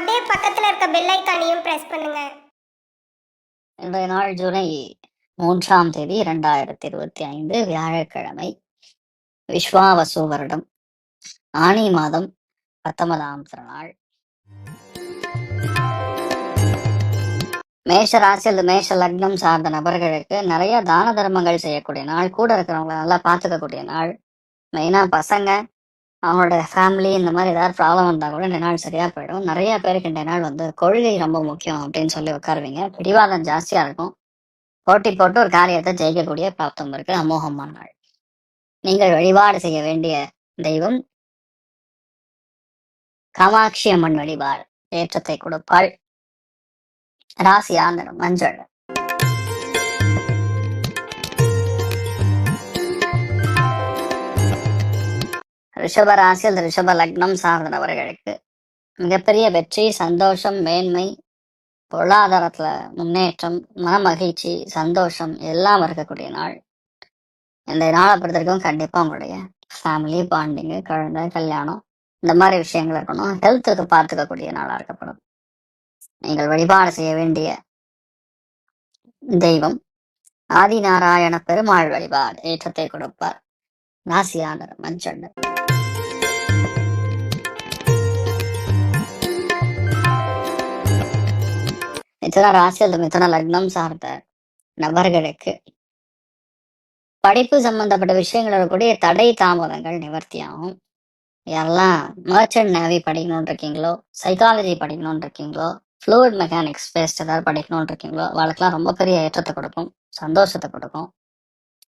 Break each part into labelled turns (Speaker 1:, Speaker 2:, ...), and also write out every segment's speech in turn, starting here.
Speaker 1: அப்படியே பக்கத்துல இருக்க பெல் ஐக்கானையும் பிரஸ் பண்ணுங்க.
Speaker 2: இன்றைய நாள் ஜூலை மூன்றாம் தேதி இரண்டாயிரத்தி இருபத்தி ஐந்து வியாழக்கிழமை. விஸ்வாவசு வருடம். ஆனி மாதம் பத்தொன்பதாம் திருநாள். மேஷ ராசி அல்லது மேஷ லக்னம் சார்ந்த நபர்களுக்கு நிறைய தான தர்மங்கள் செய்யக்கூடிய நாள் கூட இருக்கிறவங்கள நல்லா பார்த்துக்கக்கூடிய நாள். மெயினாக பசங்க அவங்களோட ஃபேமிலி இந்த மாதிரி ஏதாவது ப்ராப்ளம் வந்தால் கூட இந்த நாள் சரியா போயிடும். நிறைய பேருக்கு இந்த நாள் வந்து கொள்கை ரொம்ப முக்கியம் அப்படின்னு சொல்லி உட்காருவீங்க. பிடிவாதம் ஜாஸ்தியா இருக்கும். போட்டி போட்டு ஒரு காரியத்தை ஜெயிக்கக்கூடிய பிராப்தம் இருக்கு. அமோகமான நாள். நீங்கள் வழிபாடு செய்ய வேண்டிய தெய்வம் காமாட்சி அம்மன் வழிபாடு ஏற்றத்தை கொடுப்பாள். ராசி ஆந்திரம் மஞ்சள். ரிஷப ராசி ரிஷப லக்னம் சார்ந்தவர்களுக்கு மிகப்பெரிய வெற்றி சந்தோஷம் மேன்மை பொருளாதாரத்துல முன்னேற்றம் மன மகிழ்ச்சி சந்தோஷம் எல்லாம் இருக்கக்கூடிய நாள். இந்த நாளை பொறுத்த வரைக்கும் கண்டிப்பா உங்களுடைய ஃபேமிலி பாண்டிங்கு குழந்தை கல்யாணம் இந்த மாதிரி விஷயங்கள் இருக்கணும். ஹெல்த்துக்கு பார்த்துக்கக்கூடிய நாளா இருக்கப்படும் நீங்கள் வழிபாடு செய்ய வேண்டிய தெய்வம் ஆதிநாராயண பெருமாள் வழிபாடு ஏற்றத்தை கொடுப்பார். ராசியானர் மஞ்சள் மிதுன ராசி அல்லது மிதுன லக்னம் சார்ந்த நபர்களுக்கு? படிப்பு சம்பந்தப்பட்ட விஷயங்கள் இருக்கக்கூடிய தடை தாமதங்கள் நிவர்த்தியாகும். யாரெல்லாம் மர்ச்சன்ட் நேவி படிக்கணும்னு இருக்கீங்களோ சைக்காலஜி படிக்கணும்னு இருக்கீங்களோ ஃப்ளூயிட் மெக்கானிக்ஸ் பேஸ்ட் ஏதாவது படிக்கணும்னு இருக்கீங்களோ அவளுக்குலாம் ரொம்ப பெரிய ஏற்றத்தை கொடுக்கும் சந்தோஷத்தை கொடுக்கும்.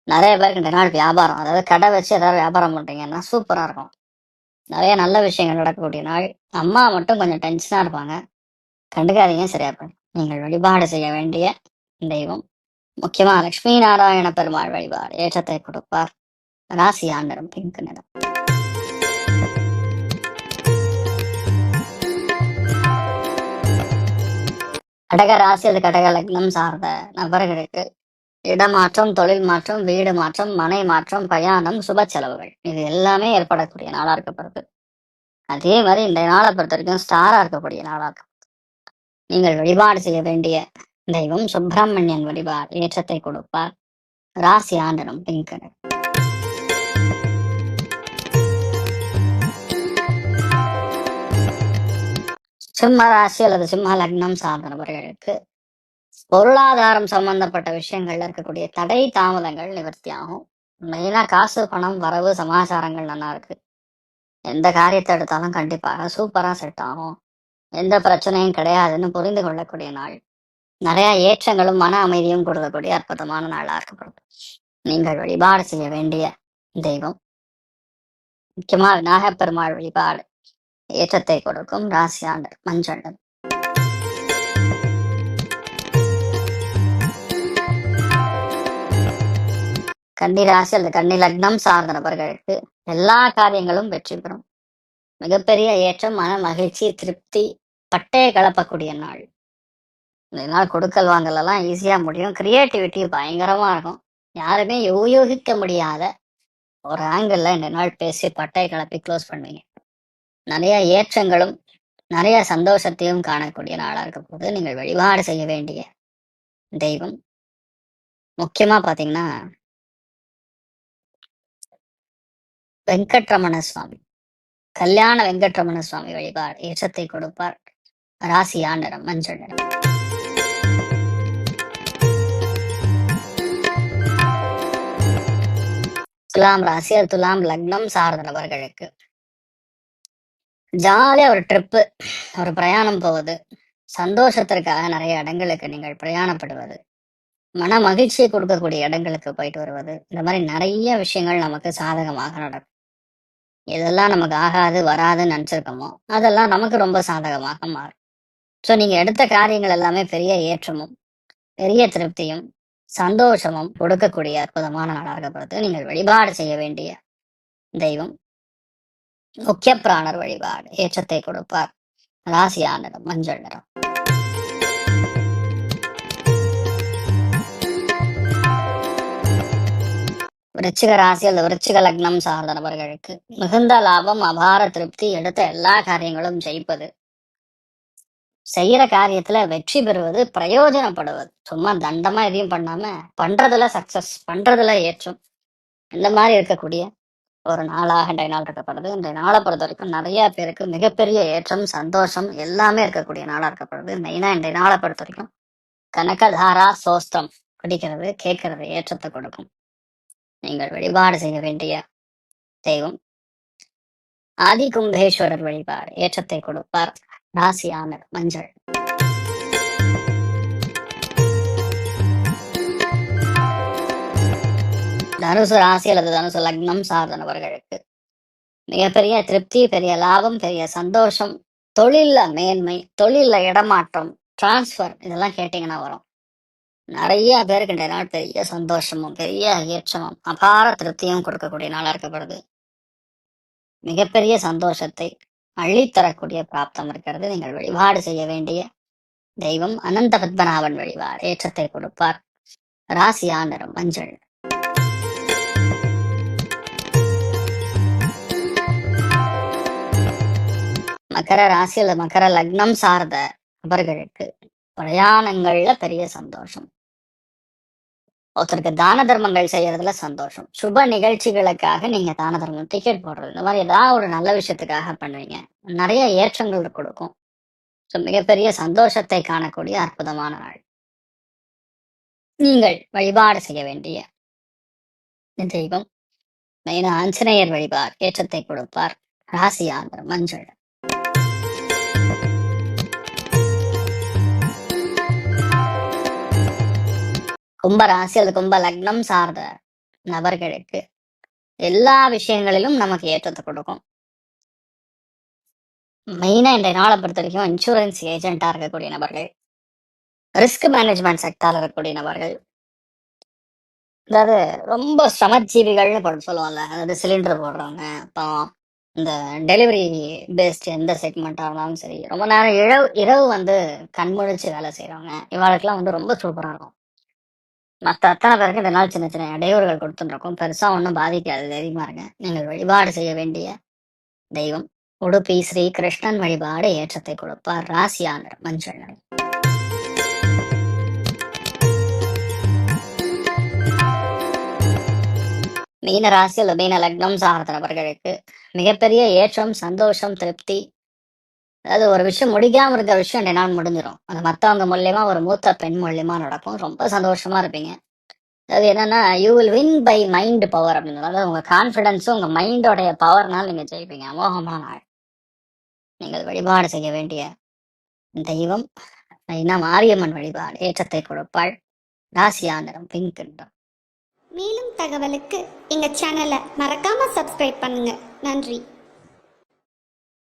Speaker 2: நிறைய பேருக்கு இந்த நாள் வியாபாரம் அதாவது கடை வச்சு ஏதாவது வியாபாரம் பண்ணுறீங்கன்னா சூப்பரா இருக்கும். நிறைய நல்ல விஷயங்கள் நடக்கக்கூடிய நாள். அம்மா மட்டும் கொஞ்சம் டென்ஷனா இருப்பாங்க. கண்டுக்காதீங்க சரியா போயிடும் நீங்கள் வழிபாடு செய்ய வேண்டிய தெய்வம். முக்கியமா லட்சுமி நாராயண பெருமாள் வழிபாடு. ஏற்றத்தை கொடுப்பார். ராசியா ஆண்டரும் பிங்க் நிறம். கடக ராசி அது கடக லக்னம் சார்ந்த நபர்களுக்கு இடமாற்றம் தொழில் மாற்றம் வீடு மாற்றம் மனை மாற்றம் பிரயாணம் சுப செலவுகள். இது எல்லாமே ஏற்படக்கூடிய நாளா இருக்கப்படுது அதே மாதிரி இந்த நாளை பொறுத்த வரைக்கும் ஸ்டாரா இருக்கக்கூடிய நாளா நீங்கள் வழிபாடு செய்ய வேண்டிய தெய்வம் சுப்பிரமணியன் வழிபாடு ஏற்றத்தை கொடுப்பார். ராசி ஆண்டனும் பிங்க் சிம்ம ராசி அல்லது சிம்ம லக்னம் சார்ந்தவர்களுக்கு பொருளாதாரம் சம்பந்தப்பட்ட விஷயங்கள்ல இருக்கக்கூடிய தடை தாமதங்கள் நிவர்த்தியாகும். மெயினா காசு பணம் வரவு சமாச்சாரங்கள் நல்லா இருக்கு. எந்த காரியத்தை எடுத்தாலும் கண்டிப்பாக சூப்பரா செட் ஆகும். எந்த பிரச்சனையும் கிடையாதுன்னு புரிந்து கொள்ளக்கூடிய நாள். நிறைய ஏற்றங்களும் மன அமைதியும் கொடுக்கக்கூடிய அற்புதமான நாளா இருக்கப்படுது. நீங்கள் வழிபாடு செய்ய வேண்டிய தெய்வம். முக்கியமா விநாயகப் பெருமாள் வழிபாடு. ஏற்றத்தை கொடுக்கும் ராசியாண்டர் மஞ்சள். கன்னி ராசி அல்லது கன்னி லக்னம் சார்ந்த நபர்களுக்கு எல்லா காரியங்களும் வெற்றி பெறும். மிகப்பெரிய ஏற்றம் மன மகிழ்ச்சி திருப்தி பட்டையை கலப்பக்கூடிய நாள். இந்த நாள் கொடுக்கல் வாங்கல் எல்லாம் ஈஸியா முடியும். கிரியேட்டிவிட்டி பயங்கரமா இருக்கும். யாருமே யோகிக்க முடியாத ஒரு ஆங்கிள் இந்த நாள் பேசி பட்டையை கலப்பி க்ளோஸ் பண்ணுவீங்க. நிறைய ஏற்றங்களும் நிறைய சந்தோஷத்தையும் காணக்கூடிய நாளா இருக்க போது நீங்கள் வழிபாடு செய்ய வேண்டிய தெய்வம். முக்கியமா பாத்தீங்கன்னா வெங்கட்ரமண சுவாமி. கல்யாண வெங்கட்ரமண சுவாமி வழிபாடு ஏற்றத்தை கொடுப்பார். ராசியா நிறம் மஞ்சள் நிறம். துலாம் ராசி அது துலாம் லக்னம் சார்ந்த நபர்களுக்கு. ஜாலியா ஒரு ட்ரிப்பு ஒரு பிரயாணம் போவது சந்தோஷத்திற்காக நிறைய இடங்களுக்கு நீங்கள் பிரயாணப்படுவது மன மகிழ்ச்சியை கொடுக்கக்கூடிய இடங்களுக்கு போயிட்டு வருவது இந்த மாதிரி நிறைய விஷயங்கள் நமக்கு சாதகமாக நடக்கும். எதெல்லாம் நமக்கு ஆகாது வராதுன்னு நினைச்சிருக்கோமோ அதெல்லாம் நமக்கு ரொம்ப சாதகமாக மாறும். ஸோ நீங்க எடுத்த காரியங்கள் எல்லாமே பெரிய ஏற்றமும் பெரிய திருப்தியும் சந்தோஷமும் கொடுக்கக்கூடிய அற்புதமான நாடாக பார்த்து நீங்கள் வழிபாடு செய்ய வேண்டிய தெய்வம். முக்கிய பிராணர் வழிபாடு ஏற்றத்தை கொடுப்பார். ராசியா நிறம் மஞ்சள் நிறம். விருச்சிக ராசி அல்லது விருச்சிக லக்னம் சார்ந்த நபர்களுக்கு மிகுந்த லாபம் அபார திருப்தி எடுத்த எல்லா காரியங்களும் ஜெயிப்பது செய்யற காரியத்துல வெற்றி பெறுவது பிரயோஜனப்படுவது. சும்மா தண்டமா எதையும் பண்ணாம பண்றதுல சக்சஸ் பண்றதுல ஏற்றம். இந்த மாதிரி இருக்கக்கூடிய ஒரு நாளாக இன்றைய நாள் இருக்கப்படுது. இன்றைய நாளை பொறுத்த வரைக்கும் நிறைய பேருக்கு மிகப்பெரிய ஏற்றம் சந்தோஷம் எல்லாமே இருக்கக்கூடிய நாளா இருக்கப்படுது. மெயினா இன்றைய நாளை பொறுத்த வரைக்கும் கனகதாரா சோஸ்தம் குடிக்கிறது கேட்கறது ஏற்றத்தை கொடுக்கும். நீங்கள் வழிபாடு செய்ய வேண்டிய தெய்வம். ஆதி கும்பேஸ்வரர் வழிபாடு ஏற்றத்தை கொடுப்பார். ராசியானர் மஞ்சள். தனுசு ராசி அல்லது தனுசு லக்னம் சார்ந்தவர்களுக்கு மிகப்பெரிய திருப்தி பெரிய லாபம் பெரிய சந்தோஷம் தொழில மேன்மை தொழில இடமாற்றம் டிரான்ஸ்ஃபர் இதெல்லாம் கேட்டீங்கன்னா வரும். நிறைய பேருக்கு இந்த நாள் பெரிய சந்தோஷமும் பெரிய ஏற்றமும் அபார திருப்தியும் கொடுக்கக்கூடிய நாளா இருக்கப்படுது. மிகப்பெரிய சந்தோஷத்தை அள்ளித்தரக்கூடிய பிராப்தம் இருக்கிறது. நீங்கள் வழிபாடு செய்ய வேண்டிய தெய்வம் அனந்த பத்மநாபன் வழிபாடு ஏற்றத்தை கொடுப்பார். ராசியா நிறம் மஞ்சள். மகர ராசி அல்லது மகர லக்னம் சார்ந்த நபர்களுக்கு பிரயாணங்கள்ல பெரிய சந்தோஷம். ஒருத்தருக்கு தான தர்மங்கள் செய்யறதுல சந்தோஷம். சுப நிகழ்ச்சிகளுக்காக நீங்க தான தர்மம் டிக்கெட் போடுறது. இந்த மாதிரி ஏதாவது ஒரு நல்ல விஷயத்துக்காக பண்ணுவீங்க. நிறைய ஏற்றங்கள் கொடுக்கும். ஸோ மிகப்பெரிய சந்தோஷத்தை காணக்கூடிய அற்புதமான நாள். நீங்கள் வழிபாடு செய்ய வேண்டிய தெய்வம் மெயினா ஆஞ்சநேயர் வழிபார் ஏற்றத்தை கொடுப்பார். ராசியாந்திரம் மஞ்சள். கும்ப ராசி அல்லது கும்ப லக்னம் சார்ந்த நபர்களுக்கு எல்லா விஷயங்களிலும் நமக்கு ஏற்றத்தை கொடுக்கும். மெயினா இந்த நாளை பொறுத்த வரைக்கும் இன்சூரன்ஸ் ஏஜென்ட்டாக இருக்கக்கூடிய நபர்கள் ரிஸ்க் மேனேஜ்மெண்ட் செக்டார்ல இருக்கக்கூடிய நபர்கள் அதாவது ரொம்ப சமஜீவிகள்னு போட்டு சொல்லுவாங்கல்ல அதாவது சிலிண்டர் போடுறவங்க அப்போ இந்த டெலிவரி பேஸ்ட் எந்த செக்மெண்ட்டாக இருந்தாலும் சரி ரொம்ப நேரம் இரவு இரவு வந்து கண்முழிச்சு வேலை செய்கிறவங்க இவாளுக்கெல்லாம் வந்து ரொம்ப சூப்பராக இருக்கும். மற்ற அத்தனை பேருக்கு இந்த நாள் சின்ன சின்ன இடையூறுகள் கொடுத்துருக்கும் பெருசாக ஒன்றும் பாதிக்காது. தைரியமா இருங்க. நீங்கள் வழிபாடு செய்ய வேண்டிய தெய்வம். உடுப்பி ஸ்ரீ கிருஷ்ணன் வழிபாடு ஏற்றத்தை கொடுப்பார். ராசியானர் மஞ்சள் நிறம். மீன ராசியில் மீன லக்னம் சார்ந்த நபர்களுக்கு மிகப்பெரிய ஏற்றம் சந்தோஷம் திருப்தி அதாவது ஒரு விஷயம் முடிக்காம இருக்க விஷயம் ரெண்டு நாள் முடிஞ்சிடும் அது மற்றவங்க மூலியமா ஒரு மூத்த பெண் மூலியமா நடக்கும். ரொம்ப சந்தோஷமா இருப்பீங்க. அது என்னன்னா you will win by mind power அப்படின்னு. அதாவது உங்க கான்ஃபிடன்ஸும் உங்க மைண்டோடைய பவர்னால நீங்க ஜெயிப்பீங்க. அமோகமான நாள் நீங்கள் வழிபாடு செய்ய வேண்டிய தெய்வம். மெயினா மாரியம்மன் வழிபாடு. ஏற்றத்தை கொடுப்பாள். ராசியா நிறம் பிங்க்
Speaker 1: மேலும் தகவலுக்கு எங்க சேனலை மறக்காம சப்ஸ்கிரைப் பண்ணுங்க. நன்றி.